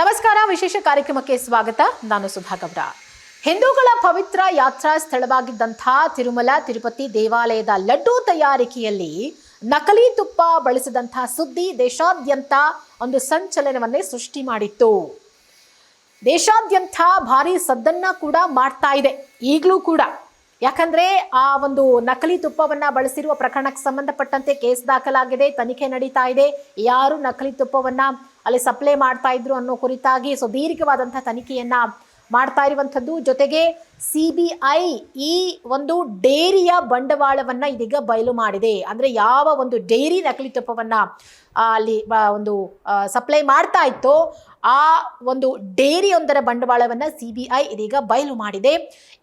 ನಮಸ್ಕಾರ, ವಿಶೇಷ ಕಾರ್ಯಕ್ರಮಕ್ಕೆ ಸ್ವಾಗತ. ನಾನು ಸುಧಾ ಗೌಡ. ಹಿಂದೂಗಳ ಪವಿತ್ರ ಯಾತ್ರಾ ಸ್ಥಳವಾಗಿದ್ದಂಥ ತಿರುಮಲ, ತಿರುಪತಿ ದೇವಾಲಯದ ಲಡ್ಡು ತಯಾರಿಕೆಯಲ್ಲಿ ನಕಲಿ ತುಪ್ಪ ಬಳಸಿದಂಥ ಸುದ್ದಿ ದೇಶಾದ್ಯಂತ ಒಂದು ಸಂಚಲನವನ್ನೇ ಸೃಷ್ಟಿ ಮಾಡಿತ್ತು. ದೇಶಾದ್ಯಂತ ಭಾರಿ ಸದ್ದನ್ನ ಕೂಡ ಮಾಡ್ತಾ ಇದೆ, ಈಗಲೂ ಕೂಡ. ಯಾಕಂದ್ರೆ ಆ ಒಂದು ನಕಲಿ ತುಪ್ಪವನ್ನ ಬಳಸಿರುವ ಪ್ರಕರಣಕ್ಕೆ ಸಂಬಂಧಪಟ್ಟಂತೆ ಕೇಸ್ ದಾಖಲಾಗಿದೆ, ತನಿಖೆ ನಡೀತಾ ಇದೆ. ಯಾರು ನಕಲಿ ತುಪ್ಪವನ್ನ ಅಲ್ಲಿ ಸಪ್ಲೈ ಮಾಡ್ತಾ ಇದ್ರು ಅನ್ನೋ ಕುರಿತಾಗಿ ಸುದೀರ್ಘವಾದಂಥ ತನಿಖೆಯನ್ನ ಮಾಡ್ತಾ ಇರುವಂಥದ್ದು. ಜೊತೆಗೆ ಸಿ ಬಿ ಐ ಈ ಒಂದು ಡೇರಿಯ ಬಂಡವಾಳವನ್ನ ಇದೀಗ ಬಯಲು ಮಾಡಿದೆ. ಅಂದ್ರೆ ಯಾವ ಒಂದು ಡೈರಿ ನಕಲಿ ತುಪ್ಪವನ್ನ ಅಲ್ಲಿ ಒಂದು ಸಪ್ಲೈ ಮಾಡ್ತಾ ಇತ್ತೋ ಆ ಒಂದು ಡೇರಿಯೊಂದರ ಬಂಡವಾಳವನ್ನ ಸಿ ಬಿ ಐ ಇದೀಗ ಬಯಲು ಮಾಡಿದೆ.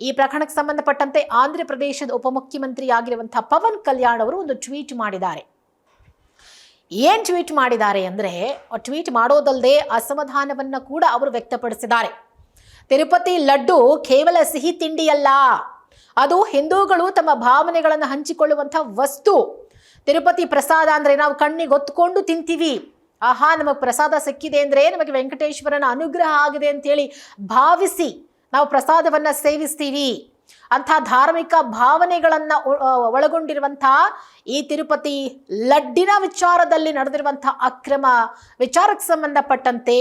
ಈ ಪ್ರಕರಣಕ್ಕೆ ಸಂಬಂಧಪಟ್ಟಂತೆ ಆಂಧ್ರ ಪ್ರದೇಶದ ಉಪಮುಖ್ಯಮಂತ್ರಿ ಆಗಿರುವಂತಹ ಪವನ್ ಕಲ್ಯಾಣ್ ಅವರು ಒಂದು ಟ್ವೀಟ್ ಮಾಡಿದ್ದಾರೆ. ಏನ್ ಟ್ವೀಟ್ ಮಾಡಿದ್ದಾರೆ ಅಂದ್ರೆ ಟ್ವೀಟ್ ಮಾಡೋದಲ್ಲದೆ ಅಸಮಾಧಾನವನ್ನು ಕೂಡ ಅವರು ವ್ಯಕ್ತಪಡಿಸಿದ್ದಾರೆ. ತಿರುಪತಿ ಲಡ್ಡು ಕೇವಲ ಸಿಹಿ ತಿಂಡಿಯಲ್ಲ, ಅದು ಹಿಂದೂಗಳು ತಮ್ಮ ಭಾವನೆಗಳನ್ನು ಹಂಚಿಕೊಳ್ಳುವಂಥ ವಸ್ತು. ತಿರುಪತಿ ಪ್ರಸಾದ ಅಂದರೆ ನಾವು ಕಣ್ಣಿಗೆ ಹೊತ್ಕೊಂಡು ತಿಂತೀವಿ. ಆಹಾ, ನಮಗೆ ಪ್ರಸಾದ ಸಿಕ್ಕಿದೆ ಅಂದ್ರೆ ನಮಗೆ ವೆಂಕಟೇಶ್ವರನ ಅನುಗ್ರಹ ಆಗಿದೆ ಅಂತೇಳಿ ಭಾವಿಸಿ ನಾವು ಪ್ರಸಾದವನ್ನ ಸೇವಿಸ್ತೀವಿ. ಅಂಥ ಧಾರ್ಮಿಕ ಭಾವನೆಗಳನ್ನು ಒಳಗೊಂಡಿರುವಂಥ ಈ ತಿರುಪತಿ ಲಡ್ಡಿನ ವಿಚಾರದಲ್ಲಿ ನಡೆದಿರುವಂಥ ಅಕ್ರಮ ವಿಚಾರಕ್ಕೆ ಸಂಬಂಧಪಟ್ಟಂತೆ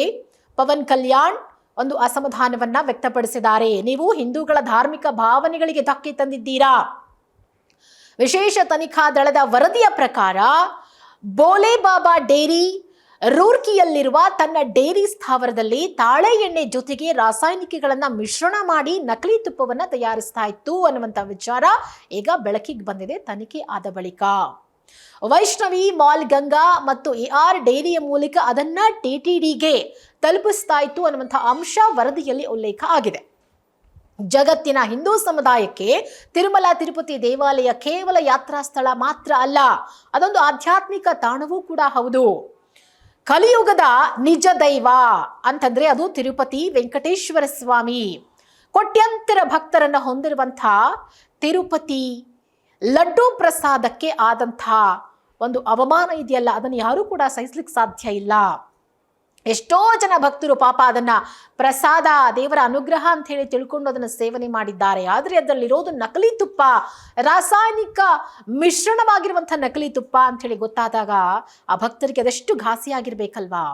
ಪವನ್ ಕಲ್ಯಾಣ್ ಒಂದು ಅಸಮಾಧಾನವನ್ನು ವ್ಯಕ್ತಪಡಿಸಿದ್ದಾರೆ. ನೀವು ಹಿಂದೂಗಳ ಧಾರ್ಮಿಕ ಭಾವನೆಗಳಿಗೆ ಧಕ್ಕೆ ತಂದಿದ್ದೀರಾ? ವಿಶೇಷ ತನಿಖಾ ದಳದ ವರದಿಯ ಪ್ರಕಾರ ಬೋಲೆ ಬಾಬಾ ಡೇರಿ ರೂರ್ಕಿಯಲ್ಲಿರುವ ತನ್ನ ಡೇರಿ ಸ್ಥಾವರದಲ್ಲಿ ತಾಳೆ ಎಣ್ಣೆ ಜೊತೆಗೆ ರಾಸಾಯನಿಕಗಳನ್ನು ಮಿಶ್ರಣ ಮಾಡಿ ನಕಲಿ ತುಪ್ಪವನ್ನು ತಯಾರಿಸ್ತಾ ಇತ್ತು ಅನ್ನುವಂಥ ವಿಚಾರ ಈಗ ಬೆಳಕಿಗೆ ಬಂದಿದೆ ತನಿಖೆ ಆದ ಬಳಿಕ. ವೈಷ್ಣವಿ ಮಾಲ್ ಗಂಗಾ ಮತ್ತು ಎ ಆರ್ ಡೈರಿಯ ಮೂಲಕ ಅದನ್ನ ಟಿಟಿಡಿಗೆ ತಲುಪಿಸ್ತಾ ಇತ್ತು ಅನ್ನುವಂಥ ಅಂಶ ವರದಿಯಲ್ಲಿ ಉಲ್ಲೇಖ ಆಗಿದೆ. ಜಗತ್ತಿನ ಹಿಂದೂ ಸಮುದಾಯಕ್ಕೆ ತಿರುಮಲ ತಿರುಪತಿ ದೇವಾಲಯ ಕೇವಲ ಯಾತ್ರಾ ಸ್ಥಳ ಮಾತ್ರ ಅಲ್ಲ, ಅದೊಂದು ಆಧ್ಯಾತ್ಮಿಕ ತಾಣವೂ ಕೂಡ ಹೌದು. ಕಲಿಯುಗದ ನಿಜ ದೈವ ಅಂತಂದ್ರೆ ಅದು ತಿರುಪತಿ ವೆಂಕಟೇಶ್ವರ ಸ್ವಾಮಿ. ಕೋಟ್ಯಂತರ ಭಕ್ತರನ್ನ ಹೊಂದಿರುವಂಥ ತಿರುಪತಿ ಲಡ್ಡು ಪ್ರಸಾದಕ್ಕೆ ಆದಂಥ ಒಂದು ಅವಮಾನ ಇದೆಯಲ್ಲ, ಅದನ್ನು ಯಾರೂ ಕೂಡ ಸಹಿಸ್ಲಿಕ್ಕೆ ಸಾಧ್ಯ ಇಲ್ಲ. ಎಷ್ಟೋ ಜನ ಭಕ್ತರು ಪಾಪ ಅದನ್ನು ಪ್ರಸಾದ, ದೇವರ ಅನುಗ್ರಹ ಅಂತ ಹೇಳಿ ತಿಳ್ಕೊಂಡು ಅದನ್ನು ಸೇವನೆ ಮಾಡಿದ್ದಾರೆ. ಆದರೆ ಅದರಲ್ಲಿರೋದು ನಕಲಿ ತುಪ್ಪ, ರಾಸಾಯನಿಕ ಮಿಶ್ರಣವಾಗಿರುವಂಥ ನಕಲಿ ತುಪ್ಪ ಅಂತ ಹೇಳಿ ಗೊತ್ತಾದಾಗ ಆ ಭಕ್ತರಿಗೆ ಅದೆಷ್ಟು ಘಾಸಿಯಾಗಿರ್ಬೇಕಲ್ವಾ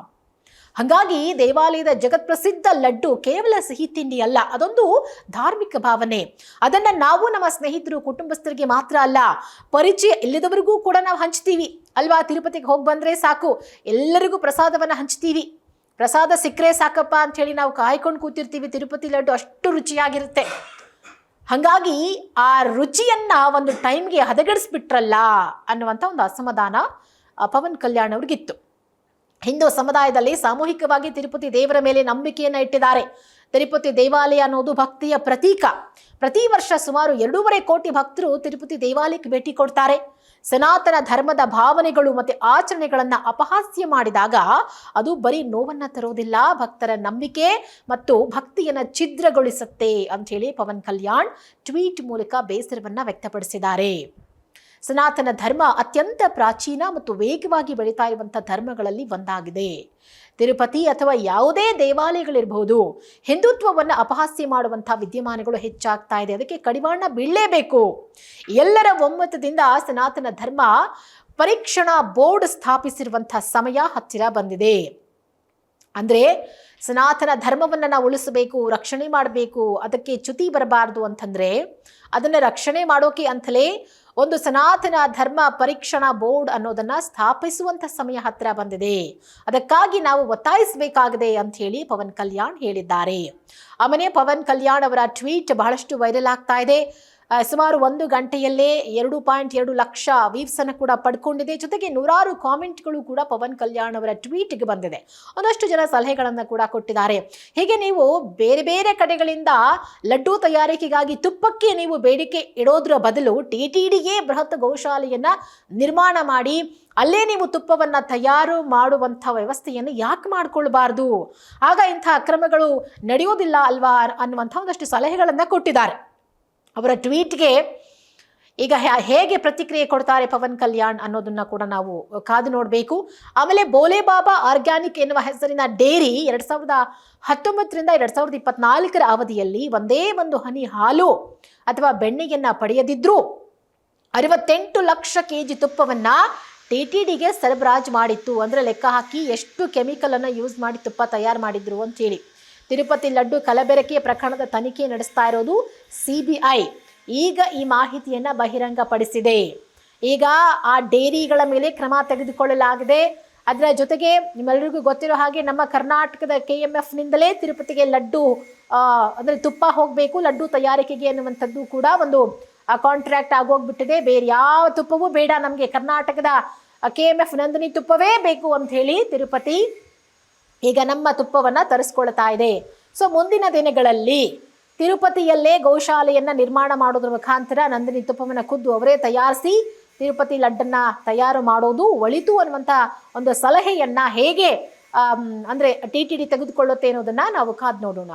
ಹಾಗಾಗಿ ದೇವಾಲಯದ ಜಗತ್ಪ್ರಸಿದ್ಧ ಲಡ್ಡು ಕೇವಲ ಸಿಹಿ ತಿಂಡಿ ಅಲ್ಲ, ಅದೊಂದು ಧಾರ್ಮಿಕ ಭಾವನೆ. ಅದನ್ನ ನಾವು ನಮ್ಮ ಸ್ನೇಹಿತರು, ಕುಟುಂಬಸ್ಥರಿಗೆ ಮಾತ್ರ ಅಲ್ಲ, ಪರಿಚಯ ಇಲ್ಲದವರಿಗೂ ಕೂಡ ನಾವು ಹಂಚ್ತೀವಿ. ಅಲ್ವಾ? ತಿರುಪತಿಗೆ ಹೋಗಿ ಬಂದರೆ ಸಾಕು. ಎಲ್ಲರಿಗೂ ಪ್ರಸಾದವನ್ನ ಹಂಚ್ತೀವಿ. ಪ್ರಸಾದ ಸಿಕ್ಕರೆ ಸಾಕಪ್ಪ ಅಂತ ಹೇಳಿ ನಾವು ಕಾಯ್ಕೊಂಡು ಕೂತಿರ್ತೀವಿ. ತಿರುಪತಿ ಲಡ್ಡು ಅಷ್ಟು ರುಚಿಯಾಗಿರುತ್ತೆ. ಹಾಗಾಗಿ ಆ ರುಚಿಯನ್ನ ಒಂದು ಟೈಮ್ಗೆ ಹದಗೆಡಿಸ್ಬಿಟ್ರಲ್ಲ ಅನ್ನುವಂಥ ಒಂದು ಅಸಮಾಧಾನ ಪವನ್ ಕಲ್ಯಾಣ್ ಅವ್ರಿಗಿತ್ತು. ಹಿಂದೂ ಸಮುದಾಯದಲ್ಲಿ ಸಾಮೂಹಿಕವಾಗಿ ತಿರುಪತಿ ದೇವರ ಮೇಲೆ ನಂಬಿಕೆಯನ್ನು ಇಟ್ಟಿದ್ದಾರೆ. ತಿರುಪತಿ ದೇವಾಲಯ ಅನ್ನೋದು ಭಕ್ತಿಯ ಪ್ರತೀಕ. ಪ್ರತಿ ವರ್ಷ ಸುಮಾರು ಎರಡೂವರೆ ಕೋಟಿ ಭಕ್ತರು ತಿರುಪತಿ ದೇವಾಲಯಕ್ಕೆ ಭೇಟಿ ಕೊಡ್ತಾರೆ. ಸನಾತನ ಧರ್ಮದ ಭಾವನೆಗಳು ಮತ್ತೆ ಆಚರಣೆಗಳನ್ನ ಅಪಹಾಸ್ಯ ಮಾಡಿದಾಗ ಅದು ಬರೀ ನೋವನ್ನ ತರೋದಿಲ್ಲ, ಭಕ್ತರ ನಂಬಿಕೆ ಮತ್ತು ಭಕ್ತಿಯನ್ನ ಛಿದ್ರಗೊಳಿಸುತ್ತೆ ಅಂತ ಹೇಳಿ ಪವನ್ ಕಲ್ಯಾಣ್ ಟ್ವೀಟ್ ಮೂಲಕ ಬೇಸರವನ್ನ ವ್ಯಕ್ತಪಡಿಸಿದ್ದಾರೆ. ಸನಾತನ ಧರ್ಮ ಅತ್ಯಂತ ಪ್ರಾಚೀನ ಮತ್ತು ವೇಗವಾಗಿ ಬೆಳೀತಾ ಇರುವಂಥ ಧರ್ಮಗಳಲ್ಲಿ ಒಂದಾಗಿದೆ. ತಿರುಪತಿ ಅಥವಾ ಯಾವುದೇ ದೇವಾಲಯಗಳಿರಬಹುದು ಹಿಂದುತ್ವವನ್ನು ಅಪಹಾಸ್ಯ ಮಾಡುವಂಥ ವಿದ್ಯಮಾನಗಳು ಹೆಚ್ಚಾಗ್ತಾ ಇದೆ. ಅದಕ್ಕೆ ಕಡಿವಾಣ ಬೀಳಲೇಬೇಕು. ಎಲ್ಲರ ಒಮ್ಮತದಿಂದ ಸನಾತನ ಧರ್ಮ ಪರೀಕ್ಷಣಾ ಬೋರ್ಡ್ ಸ್ಥಾಪಿಸಿರುವಂಥ ಸಮಯ ಹತ್ತಿರ ಬಂದಿದೆ. ಅಂದರೆ ಸನಾತನ ಧರ್ಮವನ್ನು ನಾವು ಉಳಿಸಬೇಕು, ರಕ್ಷಣೆ ಮಾಡಬೇಕು, ಅದಕ್ಕೆ ಚ್ಯುತಿ ಬರಬಾರ್ದು ಅಂತಂದರೆ ಅದನ್ನು ರಕ್ಷಣೆ ಮಾಡೋಕೆ ಅಂತಲೇ ಒಂದು ಸನಾತನ ಧರ್ಮ ಪರೀಕ್ಷಣಾ ಬೋರ್ಡ್ ಅನ್ನೋದನ್ನ ಸ್ಥಾಪಿಸುವಂತ ಸಮಯ ಹತ್ತಿರ ಬಂದಿದೆ. ಅದಕ್ಕಾಗಿ ನಾವು ಒತ್ತಾಯಿಸಬೇಕಾಗಿದೆ ಅಂತ ಹೇಳಿ ಪವನ್ ಕಲ್ಯಾಣ್ ಹೇಳಿದ್ದಾರೆ. ಆಮೇಲೆ ಪವನ್ ಕಲ್ಯಾಣ್ ಅವರ ಟ್ವೀಟ್ ಬಹಳಷ್ಟು ವೈರಲ್ ಆಗ್ತಾ ಇದೆ. ಸುಮಾರು ಒಂದು ಗಂಟೆಯಲ್ಲೇ ಎರಡು ಪಾಯಿಂಟ್ ಎರಡು ಲಕ್ಷ ವೀವ್ಸ್ ಅನ್ನು ಕೂಡ ಪಡ್ಕೊಂಡಿದೆ. ಜೊತೆಗೆ ನೂರಾರು ಕಾಮೆಂಟ್ಗಳು ಕೂಡ ಪವನ್ ಕಲ್ಯಾಣ್ ಅವರ ಟ್ವೀಟ್ಗೆ ಬಂದಿದೆ. ಒಂದಷ್ಟು ಜನ ಸಲಹೆಗಳನ್ನು ಕೂಡ ಕೊಟ್ಟಿದ್ದಾರೆ. ಹೀಗೆ ನೀವು ಬೇರೆ ಬೇರೆ ಕಡೆಗಳಿಂದ ಲಡ್ಡು ತಯಾರಿಕೆಗಾಗಿ ತುಪ್ಪಕ್ಕೆ ನೀವು ಬೇಡಿಕೆ ಇಡೋದ್ರ ಬದಲು ಟಿ ಟಿ ಬೃಹತ್ ಗೋಶಾಲೆಯನ್ನ ನಿರ್ಮಾಣ ಮಾಡಿ, ಅಲ್ಲೇ ನೀವು ತುಪ್ಪವನ್ನ ತಯಾರು ಮಾಡುವಂಥ ವ್ಯವಸ್ಥೆಯನ್ನು ಯಾಕೆ ಮಾಡ್ಕೊಳ್ಬಾರ್ದು? ಆಗ ಇಂಥ ಅಕ್ರಮಗಳು ನಡೆಯೋದಿಲ್ಲ ಅಲ್ವಾ ಅನ್ನುವಂಥ ಒಂದಷ್ಟು ಸಲಹೆಗಳನ್ನು ಕೊಟ್ಟಿದ್ದಾರೆ. ಅವರ ಟ್ವೀಟ್ಗೆ ಈಗ ಹೇಗೆ ಪ್ರತಿಕ್ರಿಯೆ ಕೊಡ್ತಾರೆ ಪವನ್ ಕಲ್ಯಾಣ್ ಅನ್ನೋದನ್ನ ಕೂಡ ನಾವು ಕಾದು ನೋಡಬೇಕು. ಆಮೇಲೆ ಬೋಲೆ ಬಾಬಾ ಆರ್ಗ್ಯಾನಿಕ್ ಎನ್ನುವ ಹೆಸರಿನ ಡೇರಿ ಎರಡ್ ಸಾವಿರದ ಹತ್ತೊಂಬತ್ತರಿಂದ ಎರಡ್ ಸಾವಿರದ ಇಪ್ಪತ್ನಾಲ್ಕರ ಅವಧಿಯಲ್ಲಿ ಒಂದೇ ಒಂದು ಹನಿ ಹಾಲು ಅಥವಾ ಬೆಣ್ಣೆಯನ್ನ ಪಡೆಯದಿದ್ರು. ಅರವತ್ತೆಂಟು ಲಕ್ಷ ಕೆ ಜಿ ತುಪ್ಪವನ್ನ ಟಿ ಟಿ ಡಿಗೆ ಸರಬರಾಜು ಮಾಡಿತ್ತು. ಅಂದ್ರೆ ಲೆಕ್ಕ ಹಾಕಿ ಎಷ್ಟು ಕೆಮಿಕಲ್ ಅನ್ನ ಯೂಸ್ ಮಾಡಿ ತುಪ್ಪ ತಯಾರು ಮಾಡಿದ್ರು ಅಂತೇಳಿ. ತಿರುಪತಿ ಲಡ್ಡು ಕಲಬೆರಕೆ ಪ್ರಕರಣದ ತನಿಖೆ ನಡೆಸ್ತಾ ಇರೋದು ಸಿಬಿಐ. ಈಗ ಈ ಮಾಹಿತಿಯನ್ನು ಬಹಿರಂಗಪಡಿಸಿದೆ. ಈಗ ಆ ಡೇರಿಗಳ ಮೇಲೆ ಕ್ರಮ ತೆಗೆದುಕೊಳ್ಳಲಾಗಿದೆ. ಅದರ ಜೊತೆಗೆ ನಿಮ್ಮೆಲ್ಲರಿಗೂ ಗೊತ್ತಿರೋ ಹಾಗೆ ನಮ್ಮ ಕರ್ನಾಟಕದ ಕೆ ಎಂ ಎಫ್ನಿಂದಲೇ ತಿರುಪತಿಗೆ ಲಡ್ಡು ಅಂದರೆ ತುಪ್ಪ ಹೋಗಬೇಕು, ಲಡ್ಡು ತಯಾರಿಕೆಗೆ ಅನ್ನುವಂಥದ್ದು ಕೂಡ ಒಂದು ಕಾಂಟ್ರಾಕ್ಟ್ ಆಗೋಗ್ಬಿಟ್ಟಿದೆ. ಬೇರೆ ಯಾವ ತುಪ್ಪವೂ ಬೇಡ ನಮಗೆ. ಕರ್ನಾಟಕದ ಕೆ ಎಂ ಎಫ್ ನಂದಿನಿ ತುಪ್ಪವೇ ಬೇಕು ಅಂತ ಹೇಳಿ ತಿರುಪತಿ ಈಗ ನಮ್ಮ ತುಪ್ಪವನ್ನು ತರಿಸ್ಕೊಳ್ತಾ ಇದೆ. ಸೊ ಮುಂದಿನ ದಿನಗಳಲ್ಲಿ ತಿರುಪತಿಯಲ್ಲೇ ಗೌಶಾಲೆಯನ್ನು ನಿರ್ಮಾಣ ಮಾಡೋದ್ರ ಮುಖಾಂತರ ನಂದಿನಿ ತುಪ್ಪವನ್ನು ಖುದ್ದು ಅವರೇ ತಯಾರಿಸಿ ತಿರುಪತಿ ಲಡ್ಡನ್ನ ತಯಾರು ಮಾಡೋದು ಒಳಿತು ಅನ್ನುವಂಥ ಒಂದು ಸಲಹೆಯನ್ನ ಹೇಗೆ ಅಂದರೆ ಟಿ ಟಿ ಡಿ ತೆಗೆದುಕೊಳ್ಳುತ್ತೆ ಅನ್ನೋದನ್ನ ನಾವು ಕಾದು ನೋಡೋಣ.